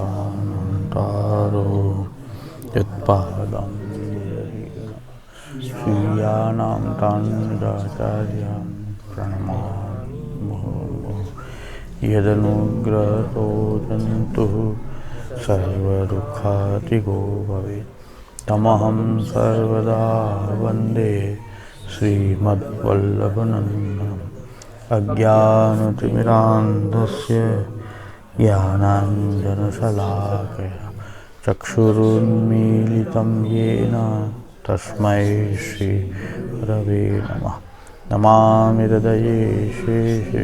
अनन्तारो यत्पादं स्वीयानां तान्दाचार्यां प्रणमामि यदनुग्रहो जन्तुः सर्वदुःखातिगो भवेत् तमहं सर्वदा वन्दे श्रीमद्वल्लभनन्दनम् अज्ञानतिमिरान्धस्य ज्ञानाञ्जनशलाकया चक्षुरुन्मीलितं येन तस्मै श्रीरवे नमः नमामि हृदये शेषे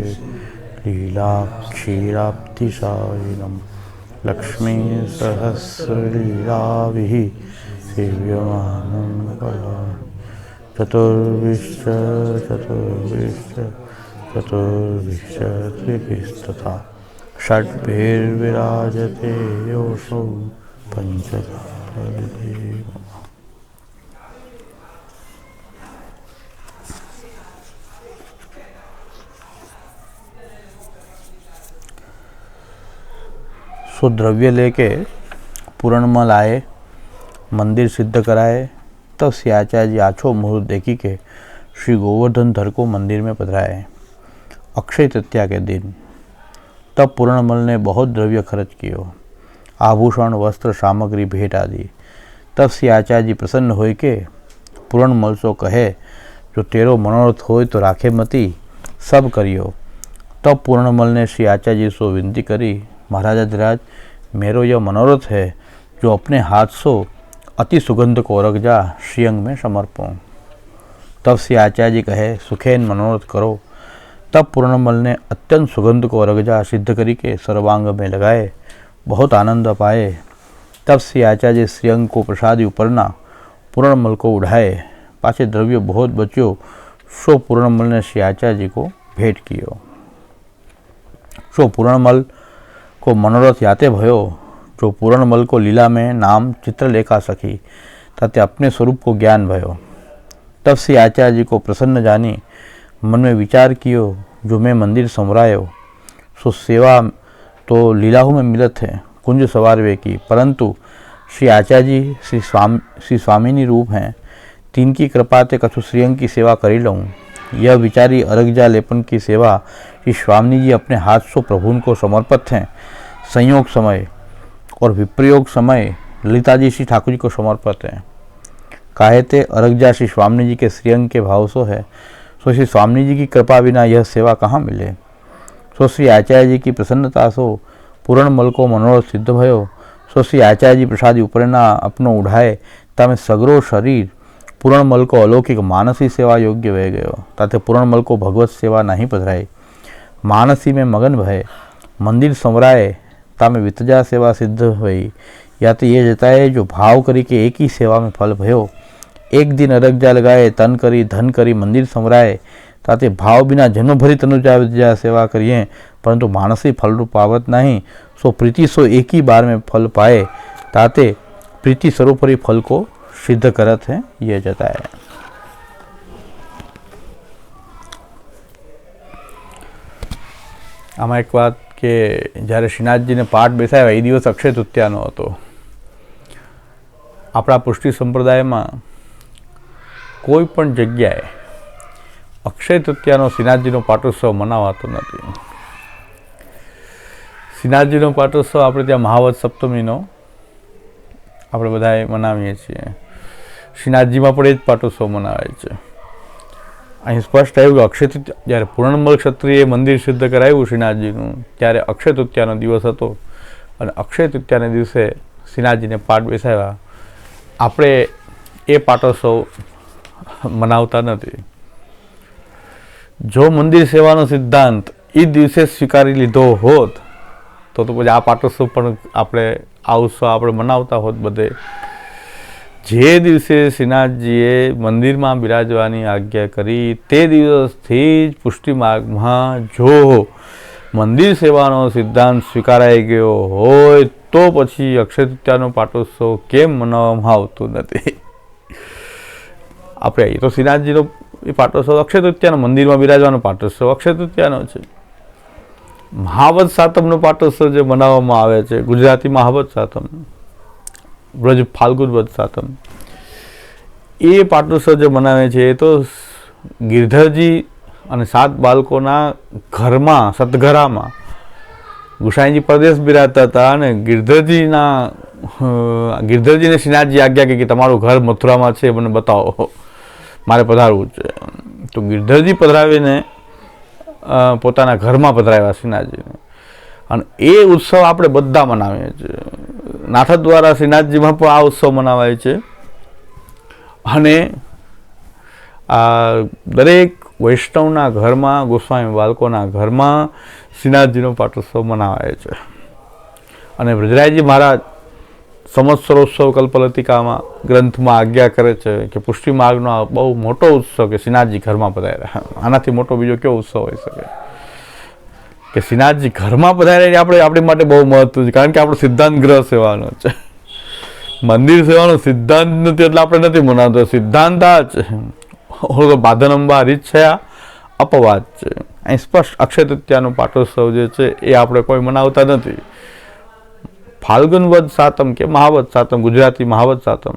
लीलाक्षीराप्तिशायिनं लक्ष्मीसहस्रलीलाभिः सेव्यमानं कला चतुर्विश्च चतुर्विश्च चतुर्विंशतिभिस्तथा षड्भिर्विराजते सो द्रव्य लेके पूरणमल आए मंदिर सिद्ध कराए, तब सियाचा जी आछो मुहूर्त देखी के श्री गोवर्धन धर को मंदिर में पधराए। अक्षय तृतीया के दिन तब पूर्णमल ने बहुत द्रव्य खर्च कियो, आभूषण, वस्त्र, सामग्री, भेंट आदि। तब श्री आचार्य जी प्रसन्न हो के पूर्णमल सो कहे, जो तेरो मनोरथ हो तो राखे मती, सब करियो। तब पूर्णमल ने श्री आचार्य जी सो विनती करी, महाराजा धीराज मेरो यह मनोरथ है, जो अपने हाथ सो अति सुगंध को रख जा, श्रीअंग में समर्पो। तब श्री आचार्य जी कहे, सुखेन मनोरथ करो तब पूर्णमल ने अत्यंत सुगंध को रगजा सिद्ध करी के सर्वांग में लगाए, बहुत आनंद पाए। तब श्री आचार्य श्रीअंग को प्रसादी उपरना पूर्णमल को उड़ाए पाचे द्रव्य बहुत बच्यो, सो पूर्णमल ने श्री आचार्य को भेंट कियो। सो पूर्णमल को मनोरथ याते भयो, जो पूर्णमल को लीला में नाम चित्र लेखा सकी ताते अपने स्वरूप को ज्ञान भयो। तब श्री आचार्य जी को प्रसन्न जानी मन में विचार कियो जो मैं मंदिर संवरायो सो सेवा तो लीलाहू में मिलत है, कुंज सवार वे की। परंतु श्री आचार्य जी श्री स्वामी, श्री स्वामिनी रूप हैं तीन की कृपा ते कछु श्रीअंग की सेवा करी लूँ यह विचारी अर्घजा लेपन की सेवा श्री स्वामी जी अपने हाथ सो प्रभु को समर्पित हैं। संयोग समय और विप्रयोग समय ललिता जी श्री ठाकुर जी को समर्पित हैं। काहे ते अर्घजा श्री स्वामी जी के श्रीअंग के भाव सो है सो श्री स्वामी जी की कृपा बिना यह सेवा कहाँ मिले? सो श्री आचार्य जी की प्रसन्नता सो पूर्ण मल को मनोरथ सिद्ध भयो। सो श्री आचार्य जी प्रसाद उपरेना अपनो उढ़ाए तमे सगरो शरीर, पूर्ण मलको अलौकिक मानसी सेवा योग्य वह गयो। ताते पूर्ण मल को भगवत सेवा नहीं पधराए। मानसी में मगन भय, मंदिर संवराए, तमे वितजा सेवा सिद्ध भई। या तो ये जताए, जो भाव करी के एक ही सेवा में फल भयो। એક દિન અરગજા લગાએ તન કરી ધન કરી મંદિર સંવરાય તાતે ભાવ બિના જન્મભરી તનુજા સેવા કરીએ પરંતુ માનસી ફલરૂપ પાવત નહીં સો પ્રીતિ સો એક ही बार में फल पाए ताते प्रीति सर्वोपरि फल को सिद्ध करत है ये जताए આમાં એક વાત કે જ્યારે શ્રીનાથજીને પાઠ બેસાડ્યા એ દિવસ અક્ષય તૃતીયાનો હતો આપણા પુષ્ટિ સંપ્રદાયમાં કોઈ પણ જગ્યાએ અક્ષય તૃતીયાનો શ્રીનાથજીનો પાટોત્સવ મનાવાતો નથી. શ્રીનાથજીનો પાટોત્સવ આપણે ત્યાં મહાવત સપ્તમીનો આપણે બધાએ મનાવીએ છીએ. શ્રીનાથજીમાં પણ એ જ પાટોત્સવ મનાવે છે. અહીં સ્પષ્ટ આવ્યું કે અક્ષય તૃતીયા, જ્યારે પૂર્ણમલ ક્ષત્રિય મંદિર સિદ્ધ કરાવ્યું શ્રીનાથજીનું ત્યારે અક્ષય તૃતીયાનો દિવસ હતો અને અક્ષય તૃતીયાના દિવસે શ્રીનાથજીને પાઠ બેસાડ્યા. આપણે એ પાટોત્સવ મનાવતા નથી. જો મંદિર સેવાનો સિદ્ધાંત એ દિવસે સ્વીકારી લીધો હોત, તો તો પછી આ પાટોત્સવ પણ આપણે, આ ઉત્સવ આપણે મનાવતા હોત બધે. જે દિવસે શ્રીનાથજીએ મંદિરમાં બિરાજવાની આજ્ઞા કરી, તે દિવસથી જ પુષ્ટિ માર્ગમાં જો મંદિર સેવાનો સિદ્ધાંત સ્વીકારાઈ ગયો હોય, તો પછી અક્ષય તૃતીયાનો પાટોત્સવ કેમ મનાવવામાં આવતો નથી? આપણે એ તો શ્રીનાથજીનો એ પાટોત્સવ અક્ષય તૃતીયાનો મંદિરમાં બિરાજવાનો પાટોત્સવ અક્ષય તૃતીયાનો છે. મહાવત સાતમનો પાટોત્સવ જે મનાવવામાં આવે છે, ગુજરાતી મહાવત સાતમ, બ્રજ ફાલ્ગુન વદ સાતમ, એ પાટોત્સવ જે મનાવે છે, એ તો ગિરધરજી અને સાત બાળકોના ઘરમાં સતઘરામાં ગુસાઈજી પરદેશ બિરાજતા હતા અને ગિરધરજીના ગિરધરજીને શ્રીનાથજી આજ્ઞા કે તમારું ઘર મથુરામાં છે, મને બતાવો. મારે પધારવું છે. તો ગિરધરજી પધરાવીને પોતાના ઘરમાં પધરાવ્યા શ્રીનાથજીને અને એ ઉત્સવ આપણે બધા મનાવીએ છીએ. નાથદ દ્વારા શ્રીનાથજીમાં પણ આ ઉત્સવ મનાવાય છે. અને આ દરેક વૈષ્ણવના ઘરમાં, ગોસ્વામી બાળકોના ઘરમાં શ્રીનાથજીનો પાટોત્સવ મનાવાય છે. અને વ્રજરાયજી મહારાજ સંવત્સરોત્સવ કલ્પલતિકામાં ગ્રંથમાં આજ્ઞા કરે છે કે પુષ્ટિ માર્ગનો આ બહુ મોટો ઉત્સવ કે શ્રીનાથજી ઘરમાં પધાર્યા. આનાથી મોટો બીજો કેવો ઉત્સવ હોઈ શકે? કે શ્રીનાથજી ઘરમાં પધાર્યા આપણે, આપણી માટે બહુ મહત્વ છે, કારણ કે આપણો સિદ્ધાંત ગ્રહ સેવાનો છે. મંદિર સેવાનો સિદ્ધાંત નથી એટલે આપણે નથી મનાવતો. સિદ્ધાંત આ છે તો બાધનંબા આ અપવાદ છે. અહીં સ્પષ્ટ અક્ષય તૃત્યાનો પાટોત્સવ જે છે એ આપણે કોઈ મનાવતા નથી. ફાલ્ગુન વદ સાતમ કે મહાવત સાતમ, ગુજરાતી મહાવત સાતમ.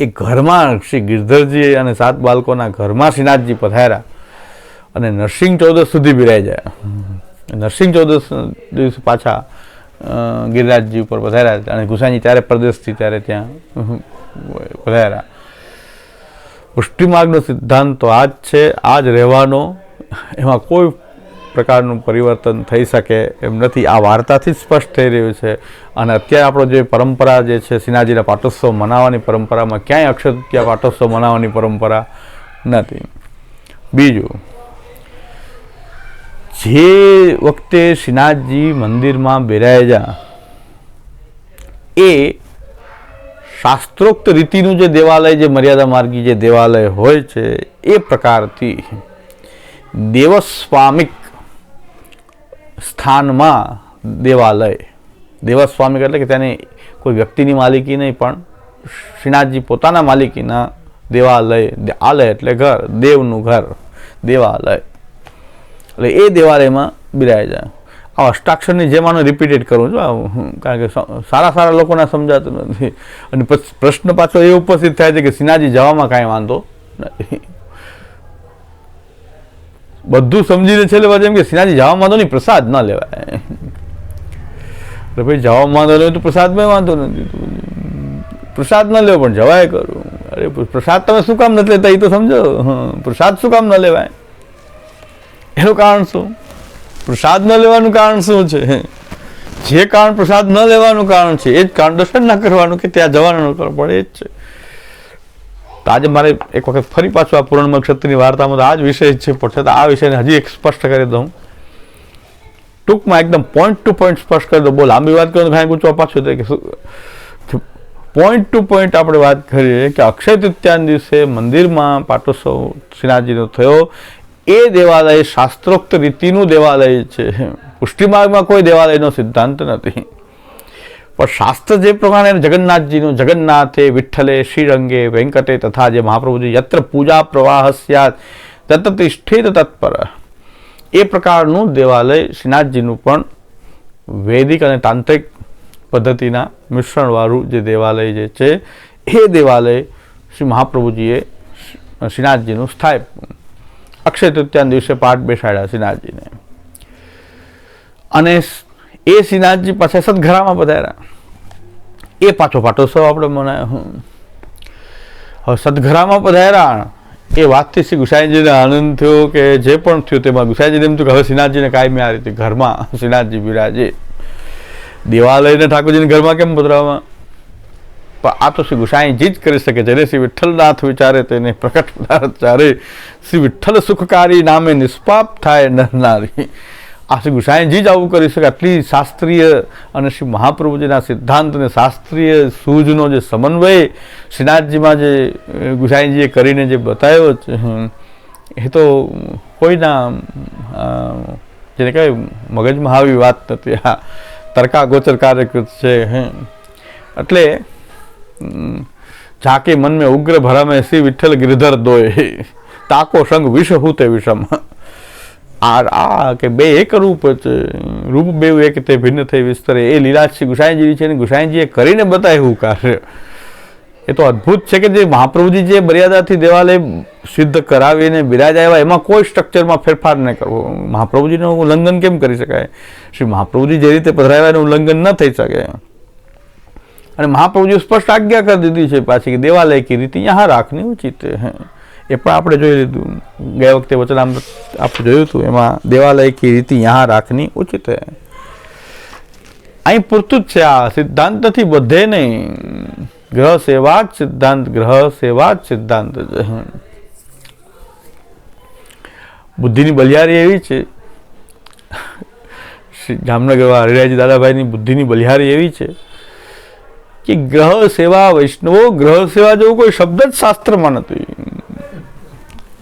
એ ઘરમાં શ્રી ગિરધરજી અને સાત બાળકોના ઘરમાં શ્રીનાથજી પધાર્યા અને નરસિંહ ચૌદસ સુધી બિરાઈ જાય નરસિંહ ચૌદસ દિવસે પાછા ગિરિરાજજી ઉપર પધાર્યા અને ગુસાઈજી ત્યારે પ્રદેશથી ત્યારે ત્યાં પધાર્યા. પુષ્ટિમાર્ગનો સિદ્ધાંત તો આ જ છે, આ જ રહેવાનો. એમાં કોઈ પ્રકારનું પરિવર્તન થઈ શકે એમ નથી. આ વાર્તાથી સ્પષ્ટ થઈ રહ્યું છે. અને અત્યારે આપણો જે પરંપરા જે છે, સિનાજીના પાટોત્સવ મનાવવાની પરંપરામાં ક્યાંય અક્ષય તૃતીયા પાટોત્સવ મનાવવાની પરંપરા નથી. બીજું, જે વખતે શ્રીનાથજી મંદિરમાં બિરાજ્યા એ શાસ્ત્રોક્ત રીતિનું જે દેવાલય, જે મર્યાદા માર્ગી જે દેવાલય હોય છે, એ પ્રકારથી દેવસ્વામિક સ્થાનમાં દેવાલય. દેવસ્વામી એટલે કે તેની કોઈ વ્યક્તિની માલિકી નહીં, પણ શ્રીનાથજી પોતાના માલિકીના દેવાલય આલય એટલે ઘર, દેવનું ઘર, દેવાલય. એટલે એ દેવાલયમાં બિરાય જાય. આ અષ્ટાક્ષરની જેમ આનો રિપીટેડ કરું છું કારણ કે સારા સારા લોકોને સમજાતું નથી. અને પ્રશ્ન પાછો એ ઉપસ્થિત થાય છે કે સિન્હાજી જવામાં કાંઈ વાંધો નથી. બધું સમજીને છેલ્લે પાછું એમ કે સિન્હાજી જવામાં વાંધો નહીં, પ્રસાદ ન લેવાય. એટલે ભાઈ જવામાં વાંધો નહીં તો પ્રસાદમાં વાંધો નથી. પ્રસાદ ન લેવો, પણ જવાય કરું. અરે પ્રસાદ તમે શું કામ નથી લેતા? એ તો સમજો. પ્રસાદ શું કામ ન લેવાય? એનું કારણ શું? પ્રસાદ ન લેવાનું કારણ શું છે? જે કારણ પ્રસાદ ન લેવાનું કારણ છે, એ જ કારણ દર્શન ના કરવાનું કે ત્યાં જવાનું ન પડે, એ જ છે. તો આજે મારે એક વખત ફરી પાછું આ પૂર્ણ નક્ષત્રની વાર્તામાં તો આ જ વિષય છે પણ છતાં આ વિષયને હજી એક સ્પષ્ટ કરી દઉં. ટૂંકમાં એકદમ પોઈન્ટ ટુ પોઈન્ટ સ્પષ્ટ કરી દઉં. બહુ લાંબી વાત કરો ઘણા ગુચવા પાછું તો કે પોઈન્ટ ટુ પોઈન્ટ આપણે વાત કરીએ કે અક્ષય તૃતીયાના દિવસે મંદિરમાં પાટોત્સવ શ્રીનાથજીનો થયો. એ દેવાલય શાસ્ત્રોક્ત રીતિનું દેવાલય છે. પુષ્ટિમાર્ગમાં કોઈ દેવાલયનો સિદ્ધાંત નથી. પણ શાસ્ત્ર જે પ્રમાણે જગન્નાથજીનું જગન્નાથે, વિઠ્ઠલે, શ્રીરંગે, વેંકટે તથા જે મહાપ્રભુજી યત્ર પૂજા પ્રવાહ સ્યાત તત્ર તિષ્ઠિત તત્પર. એ પ્રકારનું દેવાલય શ્રીનાથજીનું પણ વૈદિક અને તાંત્રિક પદ્ધતિના મિશ્રણવાળું જે દેવાલય જે છે, એ દેવાલય શ્રી મહાપ્રભુજીએ શ્રીનાથજીનું સ્થાય અક્ષય તૃતીયાના દિવસે પાઠ બેસાડ્યા શ્રીનાથજીને. અને એ શ્રીનાથજી પાસે સદઘરામાં પધાર્યા. એ પાછો પાટોત્સવ આપણે મનાયો હું. હવે સદઘરામાં પધાર્યા, એ વાતથી શ્રી ગુસાઈજીને આનંદ થયો કે જે પણ થયું તેમાં ગુસાઈજીને એમ થયું કે હવે શ્રીનાથજીને કાયમી આ રીતે ઘરમાં શ્રીનાથજી બિરાજે. દેવાલયને ઠાકોરજીને ઘરમાં કેમ પધરાવવા? પણ આ તો શ્રી ગુસાઈજી જ કરી શકે જેને શ્રી વિઠ્ઠલનાથ વિચારે તેને પ્રકટ ચારે શ્રી વિઠ્ઠલ સુખકારી નામે નિષ્પાપ થાય નરનારી આ શ્રી ગુસાઈજી જ આવું કરી શકે. આટલી શાસ્ત્રીય અને શ્રી મહાપ્રભુજીના સિદ્ધાંત અને શાસ્ત્રીય સૂઝનો જે સમન્વય શ્રીનાથજીમાં જે અ, કરીને જે બતાવ્યો એ તો કોઈના જેને કહે મગજમાં આવી વાત નથી. આ તર્કાગોચર કાર્યકૃત છે. એટલે જાકે મન में ઉગ્ર ભરામે શ્રી વિઠ્ઠલ ગિરધર દોય. તાકો સંગ વિષ હુતે વિષમ. આ આ કે બે એક રૂપ રૂપ બે એક તે ભિન્ન થઈ વિસ્તરે. એ લીલાશ્રી ગુસાઈજી છે અને ગુસાઈજીએ કરીને બતાવ્યું કાર્ય. એ તો અદ્ભુત છે કે જે મહાપ્રભુજી જે મર્યાદાથી દેવાલય સિદ્ધ કરાવીને બિરાજા આવ્યા એમાં કોઈ સ્ટ્રક્ચરમાં ફેરફાર ન કરવો. મહાપ્રભુજીનું ઉલ્લંઘન કેમ કરી શકાય? શ્રી મહાપ્રભુજી જે રીતે પધરાવ્યા એનું ઉલ્લંઘન ન થઈ શકે. અને મહાપ્રભુજી સ્પષ્ટ આજ્ઞા કરી દીધી છે પાછી કે દેવાલય કી રીતિ યહાં રાખની ઉચિત હે. એ પણ આપણે જોઈ લીધું. ગયા વખતે વચનામ આપણે જોયું હતું, એમાં દેવાલય કી રીતિ યહાં રાખની ઉચિત હે. અહીં પૂરતું જ છે આ સિદ્ધાંત નથી, બધે નહીં. ગ્રહ સેવા જ સિદ્ધાંત, ગ્રહ સેવા જ સિદ્ધાંત બુદ્ધિની બલિયારી એવી છે. શ્રી જામનગર હરિરાજી દાદાભાઈની બુદ્ધિની બલિહારી એવી છે કે ગ્રહ સેવા વૈષ્ણવો ગ્રહ સેવા જેવું કોઈ શબ્દ જ શાસ્ત્રમાં નથી.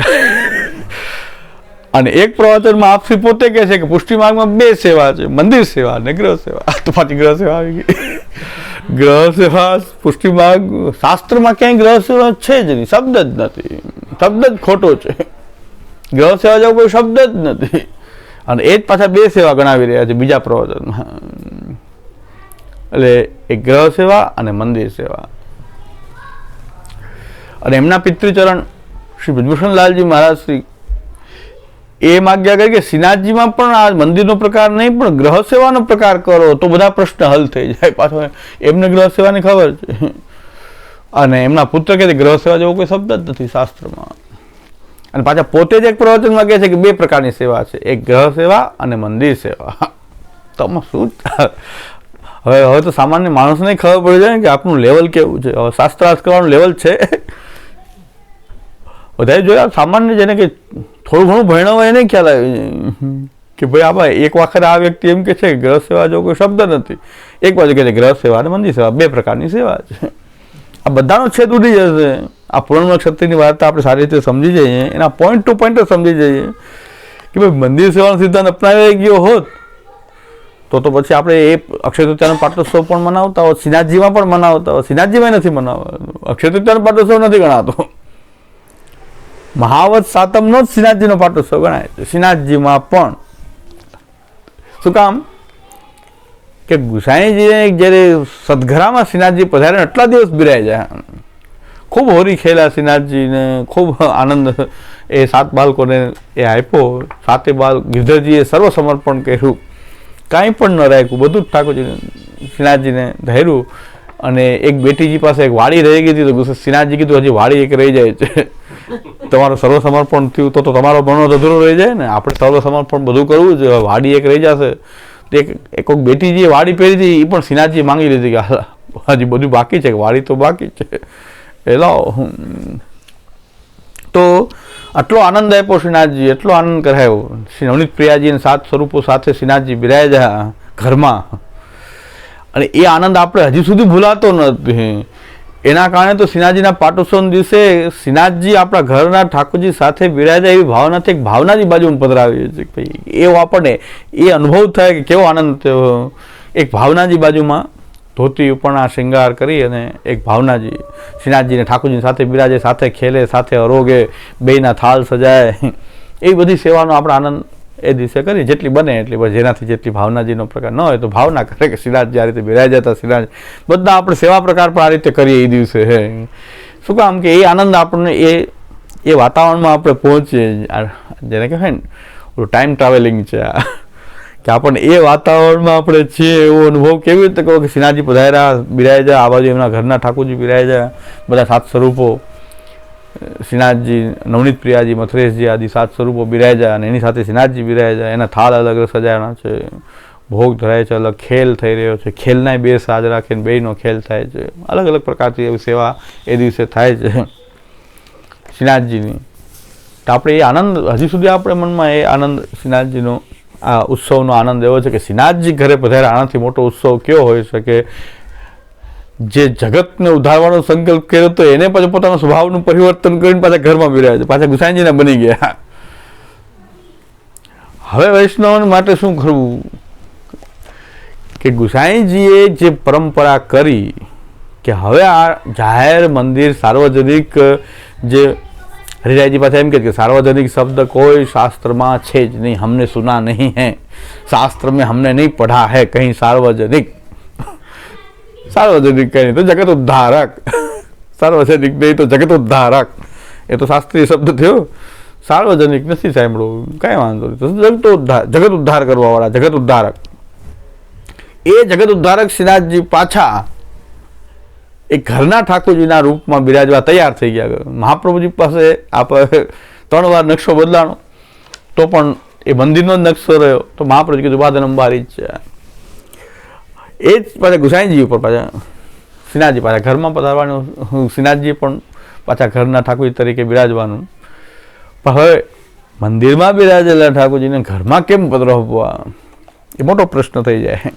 અને એક પ્રવચનમાં આપસી પોતે કહે છે કે પુષ્ટિ માર્ગમાં બે સેવા છે. મંદિર સેવા અને ગ્રહ સેવા. તો પાછી ગ્રહ સેવા આવી ગઈ. ગ્રહ સેવા પુષ્ટિ માર્ગ શાસ્ત્રમાં ક્યાંય ગ્રહ સેવા છે જ નહીં. શબ્દ જ નથી. શબ્દ જ ખોટો છે. ગ્રહ સેવા જેવો કોઈ શબ્દ જ નથી. અને એ જ પાછા બે સેવા ગણાવી રહ્યા છે બીજા પ્રવચનમાં. એટલે એ ગ્રહ સેવા અને મંદિર સેવા. અને એમના પિતૃચરણ શ્રી બ્રજભૂષણલાલજી મહારાજ શ્રી એ માગ્યા કરી કે શ્રીનાથજીમાં પણ આ મંદિરનો પ્રકાર નહીં, પણ ગ્રહ સેવાનો પ્રકાર કરો તો બધા પ્રશ્ન હલ થઈ જાય. પાછો એમને ગ્રહ સેવાની ખબર છે. અને એમના પુત્ર કે ગ્રહ સેવા જેવો કોઈ શબ્દ જ નથી શાસ્ત્રમાં. અને પાછા પોતે જ એક પ્રવચનમાં કહે છે કે બે પ્રકારની સેવા છે. એક ગ્રહ સેવા અને મંદિર સેવા. તમે શું હવે હવે તો સામાન્ય માણસને ખબર પડી જાય કે આપણું લેવલ કેવું છે. હવે શાસ્ત્રાર્થ કરવાનું લેવલ છે. બધાએ જોયા, સામાન્ય જેને કે થોડું ઘણું ભણ્યા હોય એને ખ્યાલ આવે. કે ભાઈ આ ભાઈ એક વખત આ વ્યક્તિ એમ કે છે કે ગ્રહ સેવા જેવો કોઈ શબ્દ નથી. એક બાજુ કહે છે ગ્રહ સેવા અને મંદિર સેવા, બે પ્રકારની સેવા છે. આ બધાનો છેદ ઉડી જશે. આ પૂર્ણ ક્ષત્રિયની વાત આપણે સારી રીતે સમજી જઈએ. એના પોઈન્ટ ટુ પોઈન્ટ સમજી જઈએ. કે ભાઈ મંદિર સેવાનો સિદ્ધાંત અપનાવી ગયો હોત, તો તો પછી આપણે એ અક્ષય તૃતીયાનો પાટોત્સવ પણ મનાવતા હોત શ્રીનાથજીમાં પણ મનાવતા હોત. શ્રીનાથજીમાં નથી મનાવતા. અક્ષય તૃતીયાનો પાટોત્સવ નથી ગણાતો. મહાવત સાતમનો જ શ્રીનાથજીનો પાટોત્સવ ગણાય છે. શ્રીનાથજીમાં પણ શું કામ? કે ગુસાઈજીને જ્યારે સદઘરામાં શ્રીનાથજી પધારે આટલા દિવસ બિરાય જાય. ખૂબ હોરી ખેલા શ્રીનાથજીને ખૂબ આનંદ એ સાત બાળકોને એ આપ્યો. સાતે બાળક ગિરધરજીએ સર્વ સમર્પણ કર્યું. કાંઈ પણ ન રાખ્યું. બધું જ ઠાકોરજીને શ્રીનાથજીને ધૈર્યું. અને એક બેટીજી પાસે એક વાડી રહી ગઈ હતી, તો શ્રીનાથજી કીધું, હજી વાડી એક રહી જાય છે. તમારું સર્વસમર્પણ થયું તો તમારો બનો અધૂરો રહી જાય ને. આપણે સર્વસમર્પણ બધું કરવું છે વાડી એક રહી જશે. એક એક બેટીજીએ વાડી પહેરી હતી એ પણ શ્રીનાથજીએ માંગી લીધી કે હજી બધું બાકી છે કે વાડી તો બાકી છે. એ લાવો તો આટલો આનંદ આપ્યો શ્રીનાથજી એટલો આનંદ કરાયો. શ્રી નવનીત પ્રિયાજી અને સાત સ્વરૂપો સાથે શ્રીનાથજી બિરાયા ઘરમાં. અને એ આનંદ આપણે હજી સુધી ભૂલાતો નથી. એના કારણે તો શ્રીનાથજીના પાટોત્સવના દિવસે શ્રીનાથજી આપણા ઘરના ઠાકોરજી સાથે બિરાજા એવી ભાવનાથી એક ભાવનાની બાજુ પધરાવી છે ભાઈ એવો આપણને એ અનુભવ થાય કે કેવો આનંદ થયો. એક ભાવનાજી બાજુમાં ધોતી ઉપરના શૃંગાર કરી અને એક ભાવનાજી શ્રીનાથજીને ઠાકોરજી સાથે બિરાજે, સાથે ખેલે, સાથે અરોગે, બેયના થાળ સજાય. એ બધી સેવાનો આપણે આનંદ એ દિવસે કરી, જેટલી બને એટલી જેનાથી જેટલી ભાવનાજીનો પ્રકાર ન હોય તો ભાવના કરે કે શ્રીનાથજી આ રીતે બિરાજ્યા હતા શ્રીનાથ બધા આપણે સેવા પ્રકાર પણ આ રીતે કરીએ એ દિવસે, હે. શું કામ કે એ આનંદ આપણને એ એ વાતાવરણમાં આપણે પહોંચીએ. જેને કહેવાય ને, ઓલું ટાઈમ ટ્રાવેલિંગ છે આ. કે આપણને એ વાતાવરણમાં આપણે છીએ એવો અનુભવ કેવી રીતે કહો કે શ્રીનાથજી પધાર્યા, બિરાજ્યા, આ બાજુ એમના ઘરના ઠાકોરજી જાય બધા સાત સ્વરૂપો. શ્રીનાથજી નવનીત પ્રિયાજી, મથુરેશજી આદિ સાત સ્વરૂપો બિરાજ્યા અને એની સાથે શ્રીનાથજી જાય. એના થાળ અલગ સજાવ્યા છે. ભોગ ધરાય છે, અલગ ખેલ થઈ રહ્યો છે. ખેલનાય બે સાજ રાખીને બેયનો ખેલ થાય છે. અલગ અલગ પ્રકારથી એવી સેવા એ દિવસે થાય છે. શ્રીનાથજીની તો આપણે એ આનંદ, હજી સુધી આપણે મનમાં એ આનંદ શ્રીનાથજીનો આ ઉત્સવનો આનંદ એવો છે કે શ્રીનાથજી ઘરે પધારે આનાથી મોટો ઉત્સવ કયો હોઈ શકે? જે જગતને ઉધારવાનો સંકલ્પ કર્યો હતો એને પાછું પોતાના સ્વભાવનું પરિવર્તન કરીને પાછા ઘરમાં બિરાય છે પાછા ગુસાઈજીના બની ગયા. હવે વૈષ્ણવ માટે શું કરવું? કે ગુસાઈજીએ જે પરંપરા કરી કે હવે આ જાહેર મંદિર સાર્વજનિક, જે હરિરાયજી પાસે એમ કે સાર્વજનિક શબ્દ કોઈ શાસ્ત્રમાં છે જ નહીં હમને સુના નહીં હે. શાસ્ત્ર મેં હમને નહીં પઢા હૈ કहीं સાર્વજનિક. સાર્વજનિક કંઈ તો જગત ઉદ્ધારક. સાર્વજનિક નહીં તો જગત ઉદ્ધારક. એ તો શાસ્ત્રીય શબ્દ થયો. સાર્વજનિક નથી સાંભળવું. કાંઈ વાંધો નહીં. જગત ઉદ્ધાર જગત ઉદ્ધાર કરવાવાળા, જગત ઉદ્ધારક. એ જગત ઉદ્ધારક શ્રીનાથજી પાછા એ ઘરના ઠાકોરજીના રૂપમાં બિરાજવા તૈયાર થઈ ગયા. મહાપ્રભુજી પાસે આપ ત્રણ વાર નકશો બદલાણો. તો પણ એ મંદિરનો જ નકશો રહ્યો. તો મહાપ્રભુ કીધું બાદન અંબારી જ છે. એ જ પાછા ગુસાઈનજી ઉપર પાછા શ્રીનાથજી પાછા ઘરમાં પધારવાનું શ્રીનાથજી પણ પાછા ઘરના ઠાકોરજી તરીકે બિરાજવાનું. પણ હવે મંદિરમાં બિરાજેલા ઠાકોરજીને ઘરમાં કેમ પધરાવવા એ મોટો પ્રશ્ન થઈ જાય.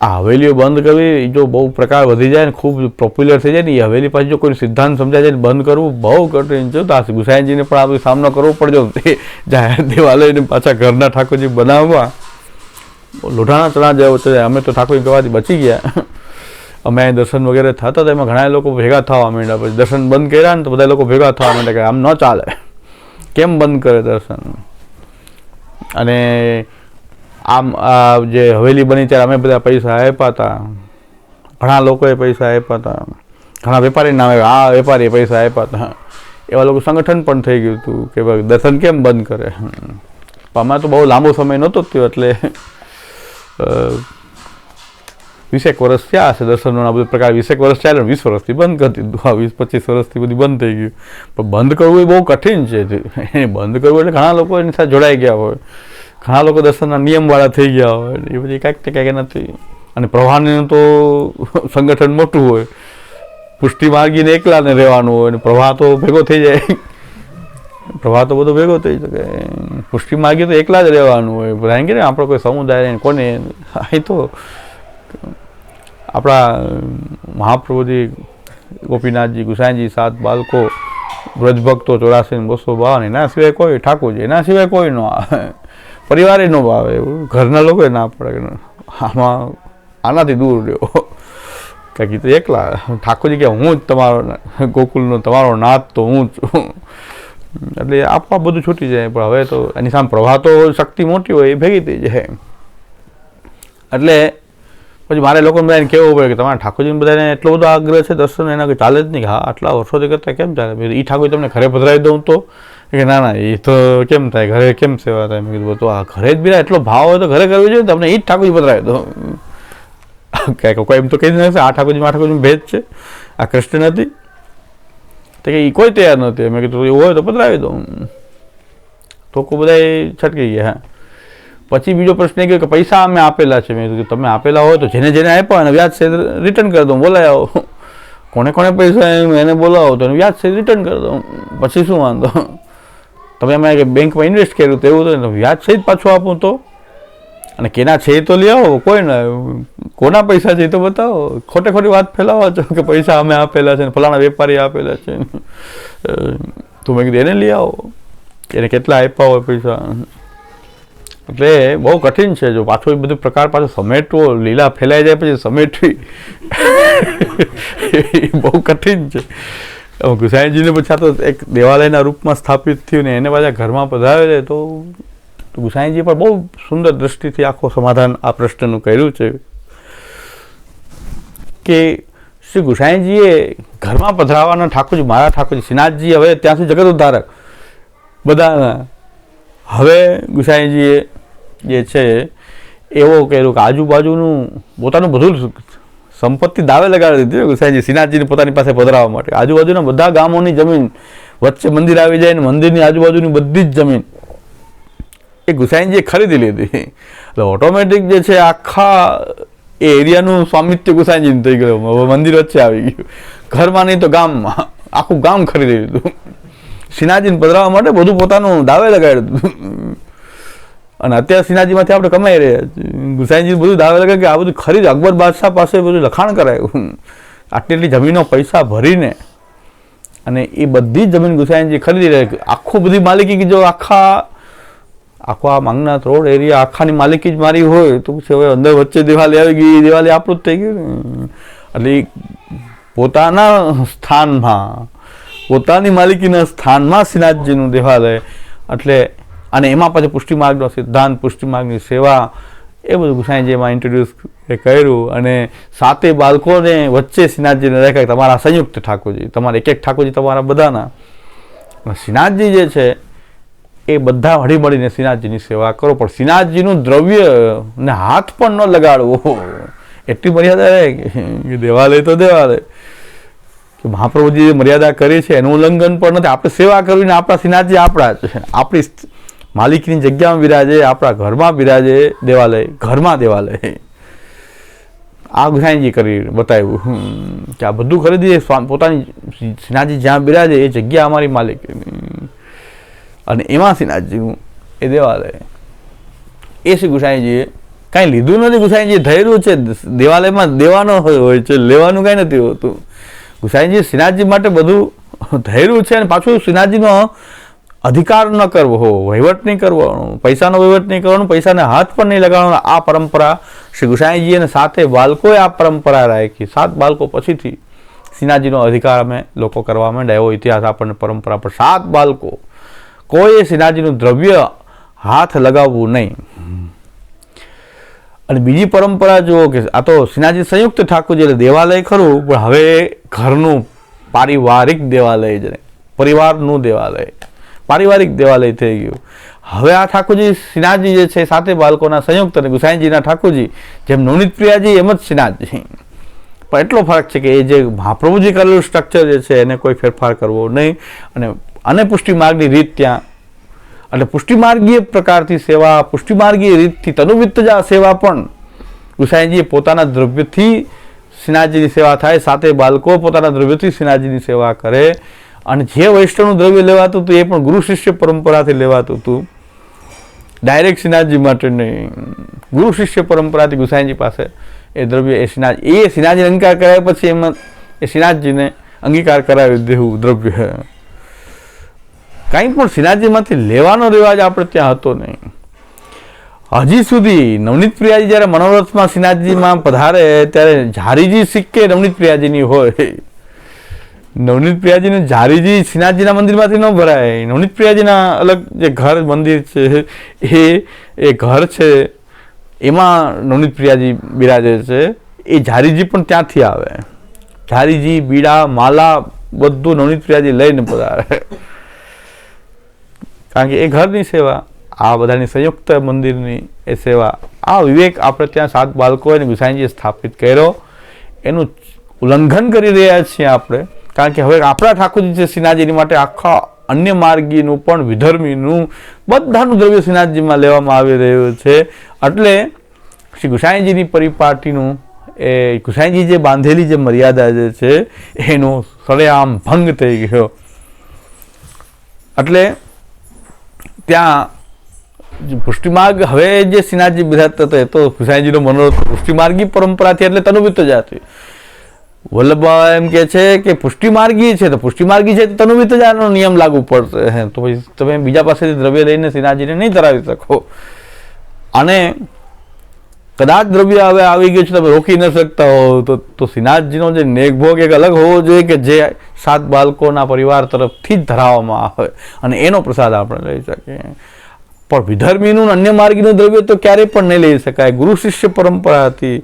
આ હવેલીઓ બંધ કરવી જો બહુ પ્રકાર વધી જાય ને ખૂબ પોપ્યુલર થઈ જાય ને, એ હવેલી પાછી જો કોઈ સિદ્ધાંત સમજાય ને, બંધ કરવું બહુ કઠિન છે. તો ગુસાઈજીને પણ આ સામનો કરવો પડજો. જાહેર દેવાલયને પાછા ઘરના ઠાકોરજી બનાવવા. લોઢાના ચણા જેવો છે અમે તો ઠાકોર ગવાથી બચી ગયા. અમે દર્શન વગેરે થતા તો એમાં ઘણા લોકો ભેગા થવા માંડ્યા. પછી દર્શન બંધ કર્યા ને તો બધા લોકો ભેગા થવા માંડ્યા કે આમ ન ચાલે. કેમ બંધ કરે દર્શન? અને આમ આ જે હવેલી બની ત્યારે અમે બધા પૈસા આપ્યા હતા. ઘણા લોકોએ પૈસા આપ્યા હતા. ઘણા વેપારી નામે આ વેપારીએ પૈસા આપ્યા હતા. એવા લોકો સંગઠન પણ થઈ ગયું હતું કે દર્શન કેમ બંધ કરે? પણ અમે તો બહુ લાંબો સમય નહોતો થયો એટલે વીસેક વર્ષ થયા હશે દર્શનનો આ બધું પ્રકાર વીસેક વર્ષ ચાલે વીસ વર્ષથી બંધ કરી દીધું. આ વીસ પચીસ વર્ષથી બધી બંધ થઈ ગયું. પણ બંધ કરવું એ બહુ કઠિન છે. એ બંધ કરવું એટલે ઘણા લોકો એની સાથે જોડાઈ ગયા હોય. ઘણા લોકો દર્શનના નિયમવાળા થઈ ગયા હોય એ બધી કાંઈક ને કાંઈક નથી અને પ્રવાહનું તો સંગઠન મોટું હોય. પુષ્ટિ માર્ગીને એકલાને રહેવાનું હોય અને પ્રવાહ તો ભેગો થઈ જાય. પ્રવાહ તો બધો ભેગો થઈ શકે. પુષ્ટિ માર્ગી તો એકલા જ રહેવાનું હોય. એમ કે આપણો કોઈ સમુદાય કોને? અહીં તો આપણા મહાપ્રભુજી, ગોપીનાથજી, ગુસાઈજી, સાત બાળકો વ્રજભક્તો ચોરાસી બસો બાવન, એના સિવાય કોઈ ઠાકોરજી, એના સિવાય કોઈ ન આવે. પરિવારે ન ભાવે ઘરના લોકોએ ના પડે આમાં આનાથી દૂર રહ્યો. કારણ કે તો એકલા. ઠાકોરજી કે, હું જ તમારો, ગોકુલનો તમારો નાથ તો હું જ છું. એટલે આપવા બધું છૂટી જાય, પણ હવે તો એની સામે પ્રવાહ તો શક્તિ મોટી હોય, એ ભેગી થઈ જાય. એટલે પછી મારે લોકોને બધાને કહેવું પડે કે તમારા ઠાકોરજીને બધાને એટલો બધો આગ્રહ છે દર્શન એના કોઈ ચાલે જ નહીં હા, આટલા વર્ષોથી કરતા કેમ ચાલે? એ ઠાકોર તમને ઘરે પધરાવી દઉં તો? કે ના ના એ તો કેમ થાય? ઘરે કેમ સેવા થાય? મેં કીધું, તો આ ઘરે જ બીરા એટલો ભાવ હોય તો ઘરે કરવી જોઈએ તમને એ જ ઠાકોરજી પધરાવી દો કંઈક કોઈ એમ તો કહી નથી આ ઠાકોરજી આ ઠાકોરજી ભેદ છે, આ કૃષ્ણ નથી. તો કે એ કોઈ તૈયાર નથી મેં કીધું એવું હોય તો પધરાવી દઉં. કોઈ બધા છટકી ગયા, હા. પછી બીજો પ્રશ્ન એ ગયો કે પૈસા અમે આપેલા છે. મેં કીધું, તમે આપેલા હોય તો જેને જેને આપ્યા અને વ્યાજ સહિત રિટર્ન કરી દઉં, બોલાય આવો. કોને કોને પૈસા એને બોલાવો. તો વ્યાજ સહિત રિટર્ન કરી દઉં. પછી શું વાંધો? તમે એમાં કે બેંકમાં ઇન્વેસ્ટ કર્યું તો એવું તો વ્યાજ સહિત પાછું આપું તો? અને કેના છે તો લઈ આવો કોઈ ના, કોના પૈસા છે એ તો બતાવો. ખોટે ખોટી વાત ફેલાવો છો કે પૈસા અમે આપેલા છે ફલાણા વેપારી આપેલા છે. તું મેં કીધું એને લઈ આવો. એને કેટલા આપ્યા હોય પૈસા? એટલે બહુ કઠિન છે. જો પાછો એ બધું પ્રકાર પાછો સમેટવો, લીલા ફેલાઈ જાય પછી સમેટવી. બહુ કઠિન છે. ગુસાઈજીને પછી તો એક દેવાલયના રૂપમાં સ્થાપિત થયું ને એને પાછા ઘરમાં પધારે તો તો ગુસાઈજી પણ બહુ સુંદર દ્રષ્ટિથી આખો સમાધાન આ પ્રશ્નનું કર્યું છે કે શ્રી ગુસાઈજીએ ઘરમાં પધરાવાના ઠાકોરજી મારા ઠાકોરજી, શ્રીનાથજી હવે ત્યાં સુધી જગત ઉદ્ધારક. બધા, હવે ગુસાઈજીએ જે છે, એવો કર્યું કે આજુબાજુનું પોતાનું બધું સંપત્તિ દાવે લગાડી દીધી. ગુસાઈજી શ્રીનાથજીને પોતાની પાસે પધરાવવા માટે. આજુબાજુના બધા ગામોની જમીન વચ્ચે મંદિર આવી જાય ને મંદિરની આજુબાજુની બધી જ જમીન એ ગુસાઈનજીએ ખરીદી લીધી. એટલે ઓટોમેટિક જે છે આખા એ એરિયાનું સ્વામિત્વ ગુસાઈજીને થઈ ગયું. હવે મંદિર વચ્ચે આવી ગયું. ઘરમાં નહીં તો ગામમાં. આખું ગામ ખરીદી લીધું. સિનાજીને પધરાવવા માટે બધું પોતાનું દાવે લગાડી દીધું અને અત્યારે સિનાજીમાંથી આપણે કમાઈ રહ્યા છીએ. ગુસાઈજી બધું દાવે લગાડે કે આ બધું ખરીદ. અકબર બાદશાહ પાસે બધું લખાણ કરાયું. આટલી એટલી જમીનો પૈસા ભરીને. અને એ બધી જ જમીન ગુસાઈજી ખરીદી રહ્યા આખું બધી માલિકી જો આખા આખો આ માંગનાથ રોડ એરિયા આખાની માલિકી જ મારી હોય તો પછી હવે અંદર વચ્ચે દિવાળી આવી ગઈ દિવાળી આપણું જ થઈ ગયું. એટલે પોતાના સ્થાનમાં, પોતાની માલિકીના સ્થાનમાં શ્રીનાથજીનું દેવાલય, એટલે અને એમાં પછી પુષ્ટિમાર્ગનો સિદ્ધાંત, પુષ્ટિ માર્ગની સેવા, એ બધું ગુસાઈજી એમાં ઇન્ટ્રોડ્યુસ કર્યું અને સાતે બાળકોને વચ્ચે શ્રીનાથજીને રાખ્યા તમારા સંયુક્ત ઠાકોરજી, તમારા એક એક ઠાકોરજી તમારા બધાના. શ્રીનાથજી જે છે એ બધા હળી મળીને શ્રીનાથજીની સેવા કરો. પણ શ્રીનાથજીનું દ્રવ્ય ને હાથ પણ ન લગાડવો. એટલી મર્યાદા રહે કે દેવાલય તો દેવાલય. કે મહાપ્રભુજી જે મર્યાદા કરી છે, એનું ઉલ્લંઘન પણ નથી. આપણે સેવા કરવી ને આપણા શ્રીનાથજી આપણા છે. આપણી માલિકની જગ્યામાં બિરાજે, આપણા ઘરમાં બિરાજે દેવાલય, ઘરમાં દેવાલય. આ ગુસાઈજી કરી બતાવ્યું. કે આ બધું ખરીદી પોતાની શ્રીનાથજી જ્યાં બિરાજે, એ જગ્યા અમારી માલિક અને એમાં શ્રીનાથજીનું એ દેવાલય. એ શ્રી ગુસાઈજીએ કાંઈ લીધું નથી. ગુસાઈજી ધૈર્યું છે. દેવાલયમાં દેવાનો હોય છે. લેવાનું કાંઈ નથી હોતું. ગુસાઈજી શ્રીનાથજી માટે બધું ધૈર્યું છે અને પાછું શ્રીનાથજીનો અધિકાર ન કરવો હો વહીવટ નહીં કરવાનો, પૈસાનો વહીવટ નહીં કરવાનો, પૈસાને હાથ પણ નહીં લગાવવાનો. આ પરંપરા શ્રી ગુસાઈજી અને સાથે બાળકોએ આ પરંપરા રાખી. સાત બાળકો પછીથી શ્રીનાથજીનો અધિકાર અમે લોકો કરવા માંડ્યા એવો ઇતિહાસ આપણને પરંપરા પર સાત બાળકો કોઈએ શ્રીનાથજીનું દ્રવ્ય હાથ લગાવવું નહીં. અને બીજી પરંપરા જુઓ કે આ તો શ્રીનાથજી સંયુક્ત ઠાકોરજી એટલે દેવાલય ખરું, પણ હવે ઘરનું પારિવારિક દેવાલય જ નહીં. પરિવારનું દેવાલય. પારિવારિક દેવાલય થઈ ગયું. હવે આ ઠાકોરજી શ્રીનાથજી જે છે સાથે બાળકોના સંયુક્ત અને ગુસાઈજીના ઠાકોરજી, જેમ નવનીત પ્રિયાજી એમ જ શ્રીનાથજી પણ એટલો ફરક છે કે એ જે મહાપ્રભુજી કરેલું સ્ટ્રક્ચર જે છે, એને કોઈ ફેરફાર કરવો નહીં. અને અને પુષ્ટિમાર્ગની રીત ત્યાં. એટલે પુષ્ટિમાર્ગીય પ્રકારથી સેવા, પુષ્ટિમાર્ગીય રીતથી તનુવિત્તજા સેવા પણ ગુસાઈજીએ પોતાના દ્રવ્યથી શ્રીનાથજીની સેવા થાય, સાથે બાળકો પોતાના દ્રવ્યથી શ્રીનાથજીની સેવા કરે. અને જે વૈષ્ણવનું દ્રવ્ય લેવાતું હતું એ પણ ગુરુ શિષ્ય પરંપરાથી લેવાતું હતું. ડાયરેક્ટ શ્રીનાથજી માટે નહીં. ગુરુ શિષ્ય પરંપરાથી ગુસાઈજી પાસે એ દ્રવ્ય, એ શ્રીનાથ એ શ્રીનાથજીને અંગીકાર કરાયા પછી એમાં એ શ્રીનાથજીને અંગીકાર કરાવી દેવું દ્રવ્ય. કાંઈ પણ શ્રીનાથજીમાંથી લેવાનો રિવાજ આપણે ત્યાં હતો નહીં. હજી સુધી નવનીત પ્રિયાજી જ્યારે મનોરથમાં શ્રીનાથજીમાં પધારે, ત્યારે ઝારીજી સિક્કે નવનીત પ્રિયાજીની હોય. નવનીત પ્રિયાજીને ઝારીજી શ્રીનાથજીના મંદિરમાંથી ન ભરાય. નવનીત પ્રિયાજીના અલગ જે ઘર મંદિર છે, એ એ ઘર છે, એમાં નવનીત પ્રિયાજી બિરાજે છે. એ ઝારીજી પણ ત્યાંથી આવે. ઝારીજી, બીડા, માલા બધું નવનીત પ્રિયાજી લઈને પધારે. કારણ કે એ ઘરની સેવા, આ બધાની સંયુક્ત મંદિરની એ સેવા. આ વિવેક આપણે ત્યાં સાત બાળકો અને ગુસાઈજીએ સ્થાપિત કર્યો. એનું ઉલ્લંઘન કરી રહ્યા છીએ આપણે. કારણ કે હવે આપણા ઠાકોરજી છે સિનાજીની માટે આખા અન્ય માર્ગીનું પણ, વિધર્મીનું, બધાનું દ્રવ્ય સિનાજીમાં લેવામાં આવી રહ્યું છે. એટલે શ્રી ગુસાઈજીની પરિપાટીનું એ ગુસાઈજી જે બાંધેલી જે મર્યાદા જે છે, એનો સરેઆમ ભંગ થઈ ગયો. એટલે ત્યાં પુષ્ટિમાર્ગ, હવે જે સિનાજી બિરાજતા હતા એ તો ગુસાઈજીનો મનોરથ, પુષ્ટિમાર્ગી પરંપરાથી એટલે તનુવિત જાતી વલ્લભભાઈ એમ કે છે કે પુષ્ટિમાર્ગી છે તો પુષ્ટિમાર્ગી છે તો તનુવિત જાનો નિયમ લાગુ પડશે. તો પછી તમે બીજા પાસેથી દ્રવ્ય લઈને સિનાજીને નહીં ધરાવી શકો. અને કદાચ દ્રવ્ય હવે આવી ગયું છે, તમે રોકી ન શકતા હો. તો તો શ્રીનાથજીનો જે નેકભોગ એક અલગ હોવો જોઈએ કે જે સાત બાળકોના પરિવાર તરફથી જ ધરાવવામાં આવે અને એનો પ્રસાદ આપણે લઈ શકીએ. પણ વિધર્મીનું અન્ય માર્ગીનું દ્રવ્ય તો ક્યારેય પણ નહીં લઈ શકાય. ગુરુ શિષ્ય પરંપરા હતી.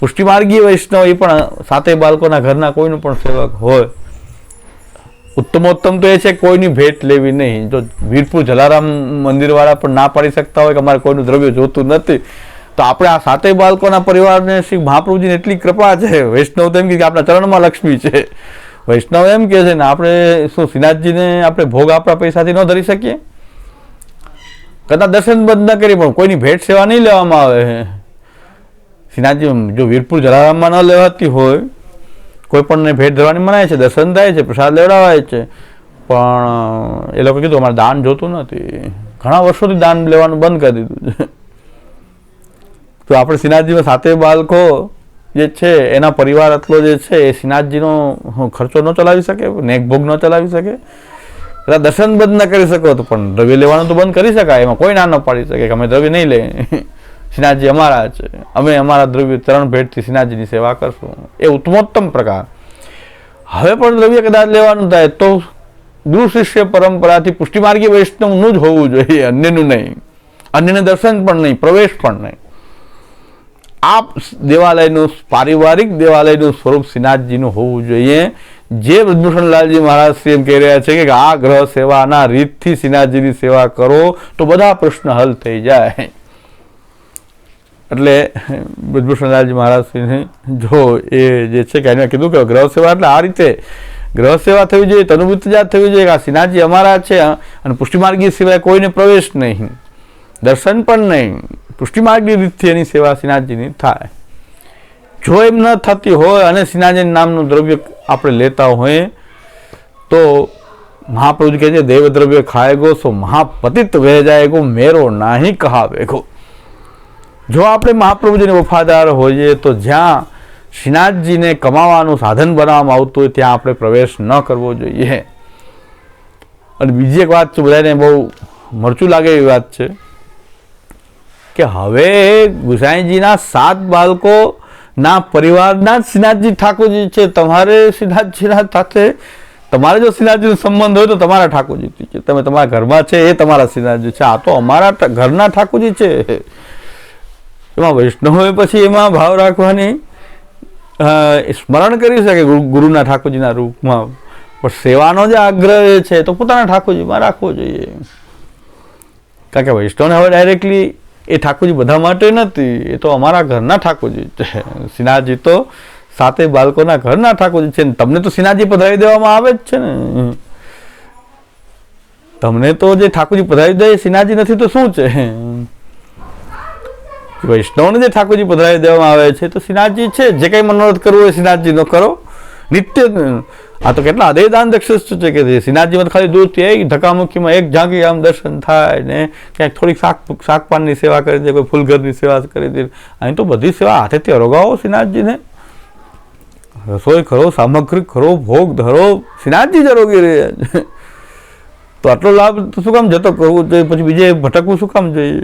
પુષ્ટિમાર્ગીય વૈષ્ણવ એ પણ સાતે બાળકોના ઘરના કોઈનું પણ સેવક હોય. ઉત્તમોત્તમ તો એ છે કોઈની ભેટ લેવી નહીં. જો વીરપુર જલારામ મંદિરવાળા પણ ના પાડી શકતા હોય કે અમારે કોઈનું દ્રવ્ય જોતું નથી તો આપણે આ સાતે બાળકોના પરિવારને શ્રી મહાપ્રભુજીની એટલી કૃપા છે, વૈષ્ણવ તો એમ કે આપણા ચરણમાં લક્ષ્મી છે. વૈષ્ણવ એમ કહે છે ને, આપણે શું શ્રીનાથજીને આપણે ભોગ આપણા પૈસાથી ન ધરી શકીએ? કદાચ દર્શન બંધ ન કરી, પણ કોઈની ભેટ સેવા નહીં લેવામાં આવે. શ્રીનાથજી જો વીરપુર જલારામમાં ન લેવાતી હોય, કોઈ પણને ભેટ ધરવાની મનાય છે, દર્શન થાય છે, પ્રસાદ લેવડાવાય છે. પણ એ લોકો કીધું, અમારે દાન જોતું નથી. ઘણા વર્ષોથી દાન લેવાનું બંધ કરી દીધું છે. તો આપણે શ્રીનાથજીમાં સાતે બાળકો જે છે, એના પરિવાર આટલો જે છે, એ શ્રીનાથજીનો ખર્ચો ન ચલાવી શકે નેકભોગ ન ચલાવી શકે. કદાચ દર્શન બંધ ન કરી શકો તો પણ દ્રવ્ય લેવાનું તો બંધ કરી શકાય, એમાં કોઈ ના ન પાડી શકે કે અમે દ્રવ્ય નહીં લઈએ. શ્રીનાથજી અમારા છે. અમે અમારા દ્રવ્ય ચરણ ભેટથી શ્રીનાથજીની સેવા કરશું. એ ઉત્તમોત્તમ પ્રકાર. હવે પણ દ્રવ્ય કદાચ લેવાનું થાય તો ગુરુ શિષ્ય પરંપરાથી પુષ્ટિમાર્ગી વૈષ્ણવનું જ હોવું જોઈએ, અન્યનું નહીં. અન્યને દર્શન પણ નહીં, પ્રવેશ પણ નહીં. આ દેવાલયનું પારિવારિક દેવાલયનું સ્વરૂપ શ્રીનાથજીનું હોવું જોઈએ. જે બ્રજભૂષણલાલજી મહારાજ એમ કહી રહ્યા છે કે આ ગ્રહ સેવાના રીતથી શ્રીનાથજીની સેવા કરો તો બધા પ્રશ્ન હલ થઈ જાય. એટલે બ્રજભૂષણલાલજી મહારાજ શ્રીને જો એ જે છે કે એને કીધું કે ગ્રહ સેવા એટલે આ રીતે ગ્રહ સેવા થવી જોઈએ તનુભૂતજાત થવી જોઈએ કે આ શ્રીનાથજી અમારા છે અને પુષ્ટિમાર્ગી સિવાય કોઈને પ્રવેશ નહીં. દર્શન પણ નહીં. પુષ્ટિમાર્ગની રીતથી એની સેવા શ્રીનાથજીની થાય. જો એમ ન થતી હોય અને શ્રીનાથજી નામનું દ્રવ્ય આપણે લેતા હોઈએ તો મહાપ્રભુ કહે છે, દેવ દ્રવ્ય ખાએગો સો મહાપતિત વહે જાયગો મેરો નાહી કહાવેગો જો આપણે મહાપ્રભુજીને વફાદાર હોઈએ, તો જ્યાં શ્રીનાથજીને કમાવાનું સાધન બનાવવામાં આવતું હોય, ત્યાં આપણે પ્રવેશ ન કરવો જોઈએ. અને બીજી એક વાત બધાને બહુ મરચું લાગે એવી વાત છે. કે હવે ગુસાઈજીના સાત બાળકો ના પરિવારના જ શ્રીનાથજી ઠાકોરજી છે, તમારે શ્રીનાથજીના સાથે, તમારે જો શ્રીનાથજીનો સંબંધ હોય તો તમારા ઠાકોરજી છે. તમે તમારા ઘરમાં છે, એ તમારા શ્રીનાથજી છે. આ તો અમારા ઘરના ઠાકોરજી છે. એમાં વૈષ્ણવે પછી એમાં ભાવ રાખવાની સ્મરણ કરી શકે ગુરુના ઠાકોરજીના રૂપમાં. પણ સેવાનો જે આગ્રહ છે, તો પોતાના ઠાકોરજીમાં રાખવો જોઈએ. કારણ કે વૈષ્ણવને હવે ડાયરેક્ટલી એ ઠાકોરજી બધા માટે નથી, એ તો અમારા ઘરના ઠાકોરજી છે. શ્રીનાથજી તો સાતે બાળકોના ઘરના ઠાકોરજી છે તમને તો શ્રીનાથજી પધરાવી દેવામાં આવે જ છે ને. તમને તો જે ઠાકોરજી પધરાવી દે એ નથી તો શું છે? વૈષ્ણવને જે ઠાકોરજી પધરાવી દેવામાં આવે છે તો શ્રીનાથજી છે. જે કંઈ મનોરથ કરવું હોય શ્રીનાથજીનો કરો. નિત્ય આ તો કેટલા હૃદય દાન દક્ષિસ્ત છે કે શ્રીનાથજીમાં ખાલી દૂરથી એક ધક્કામુક્કીમાં એક ઝાંકી આમ દર્શન થાય ને ક્યાંક થોડીક શાક શાકપાનની સેવા કરી દે, કોઈ ફૂલઘરની સેવા કરી દે. અહીં તો બધી સેવા હાથેથી અરોગાવો શ્રીનાથજીને રસોઈ કરો, સામગ્રી કરો, ભોગ ધરો શ્રીનાથજી અરોગી રહ્યા તો આટલો લાભ શું કામ જતો કરવું જોઈએ? પછી બીજે ભટકવું શું કામ જોઈએ?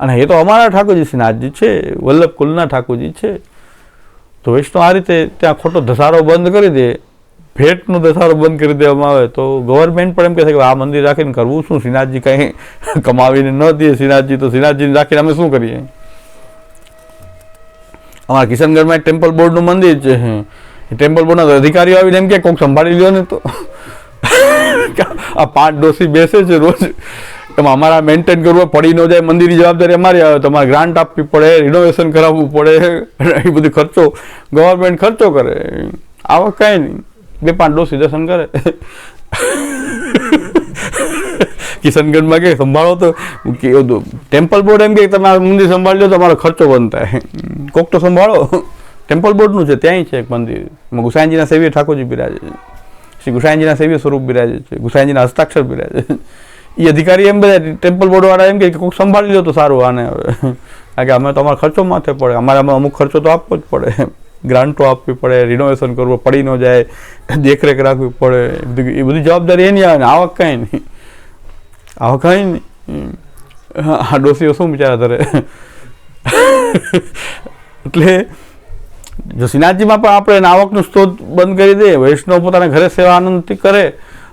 અને એ તો અમારા ઠાકોરજી શ્રીનાથજી છે, વલ્લભ કુલના ઠાકોરજી છે. તો વૈષ્ણવ આ રીતે ત્યાં ખોટો ધસારો બંધ કરી દે. ભેટનો ધસારો બંધ કરી દેવામાં આવે તો ગવર્મેન્ટ પણ એમ કહે છે કે આ મંદિર રાખીને કરવું શું? શ્રીનાથજી કંઈ કમાવીને ન દે. શ્રીનાથજી તો શ્રીનાથજીને રાખીને અમે શું કરીએ? અમારા કિશનગઢમાં એક ટેમ્પલ બોર્ડનું મંદિર છે. એ ટેમ્પલ બોર્ડના અધિકારીઓ આવીને એમ કે કોઈક સંભાળી લ્યો ને તો. આ પાંચ ડોસી બેસે છે રોજ. એમાં અમારા મેન્ટેન કરવું પડી ન જાય, મંદિરની જવાબદારી અમારી આવે. તમારે ગ્રાન્ટ આપવી પડે રિનોવેશન કરાવવું પડે. એ બધું ખર્ચો ગવર્મેન્ટ ખર્ચો કરે. આવક કાંઈ નહીં. બે પાંચ ડોસી દર્શન કરે. કિશનગઢમાં કે સંભાળો તો. કે ટેમ્પલ બોર્ડ એમ કે તમે આ મંદિર સંભાળી લો તમારો ખર્ચો બંધ થાય કોક તો સંભાળો. ટેમ્પલ બોર્ડનું છે, ત્યાંય છે એક મંદિર. એમાં ગુસાઈજીના સેવીય ઠાકોરજી બિરાજે છે. શ્રી ગુસાઈનજીના સેવીય સ્વરૂપ બિરાજે છે. ગુસાઈનજીના હસ્તાક્ષર બિરાજે છે. એ અધિકારી એમ બધા ટેમ્પલ બોર્ડવાળા એમ કે કોઈક સંભાળી લો તો સારું આને હવે. કારણ કે અમે તો અમારો ખર્ચો માથે પડે. અમારે અમે અમુક ખર્ચો તો આપવો જ પડે. ગ્રાન્ટો આપવી પડે રિનોવેશન કરવું પડી ન જાય, દેખરેખ રાખવી પડે એ બધી જવાબદારી એની આવે ને આવક કાંઈ નહીં. આવક કાંઈ નહીં. આ ડોસીઓ શું વિચારા ધરે? એટલે જો શ્રીનાથજીમાં પણ આપણે આવકનું સ્ત્રોત બંધ કરી દઈએ, વૈષ્ણવ પોતાના ઘરે સેવા આનંદથી કરે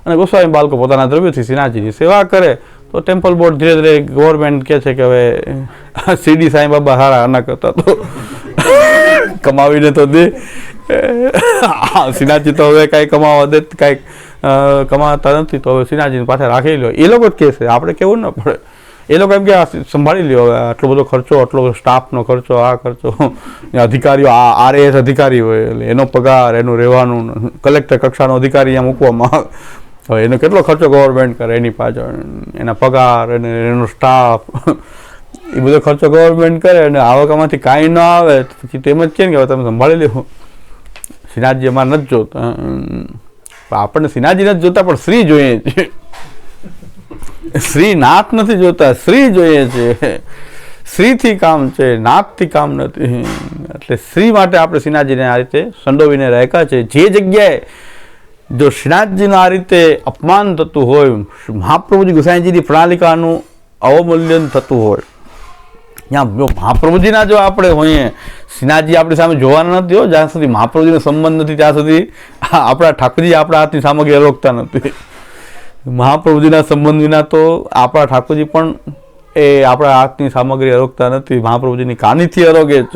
અને ગોસ્વામી બાળકો પોતાના દ્રવ્યથી શ્રીનાથજીની સેવા કરે, તો ટેમ્પલ બોર્ડ ધીરે ધીરે ગવર્મેન્ટ કહે છે કે હવે શિરડી સાંઈ બાબા હારા આના કરતા તો. કમાવીને તો દે. શ્રીનાથજી તો હવે કાંઈ કમાવા દે કાંઈક કમાતા નથી તો હવે સિનાજીની પાસે રાખી લો એ લોકો જ કહેશે આપણે કેવું ન પડે. એ લોકો એમ કે સંભાળી લ્યો, હવે આટલો બધો ખર્ચો, આટલો બધો સ્ટાફનો ખર્ચો, આ ખર્ચો. અધિકારીઓ, આ આરએએસ અધિકારી હોય, એટલે એનો પગાર, એનું રહેવાનું, કલેક્ટર કક્ષાનો અધિકારી અહીંયા મૂકવામાં આવે. હવે એનો કેટલો ખર્ચો ગવર્મેન્ટ કરે એની પાછળ? એના પગાર અને એનો સ્ટાફ એ બધો ખર્ચો ગવર્મેન્ટ કરે અને આવકમાંથી કાંઈ ન આવે પછી તેમ જ છે ને કે હવે તમે સંભાળી લેવું શ્રીનાથજી અમારે નથી જોતા. પણ આપણને શ્રીનાથજી નથી જોતા, પણ શ્રી જોઈએ છે. શ્રી નાથ નથી જોતા, શ્રી જોઈએ છે. શ્રીથી કામ છે, નાથથી કામ નથી. એટલે શ્રી માટે આપણે શ્રીનાથજીને આ રીતે સંડોવીને રાખ્યા છે. જે જગ્યાએ જો શ્રીનાથજીનું આ રીતે અપમાન થતું હોય, મહાપ્રભુજી ગુસાઈજીની પ્રણાલિકાનું અવમૂલ્યન થતું હોય ત્યાં જો મહાપ્રભુજીના જો આપણે હોઈએ, સિનાજી આપણી સામે જોવાના નથી હો, જ્યાં સુધી મહાપ્રભુજીનો સંબંધ નથી, ત્યાં સુધી આપણા ઠાકોરજી આપણા હાથની સામગ્રી અરોગતા નથી. મહાપ્રભુજીના સંબંધ વિના તો આપણા ઠાકોરજી પણ એ આપણા હાથની સામગ્રી અરોગતા નથી. મહાપ્રભુજીની કાનીથી અરોગે છે.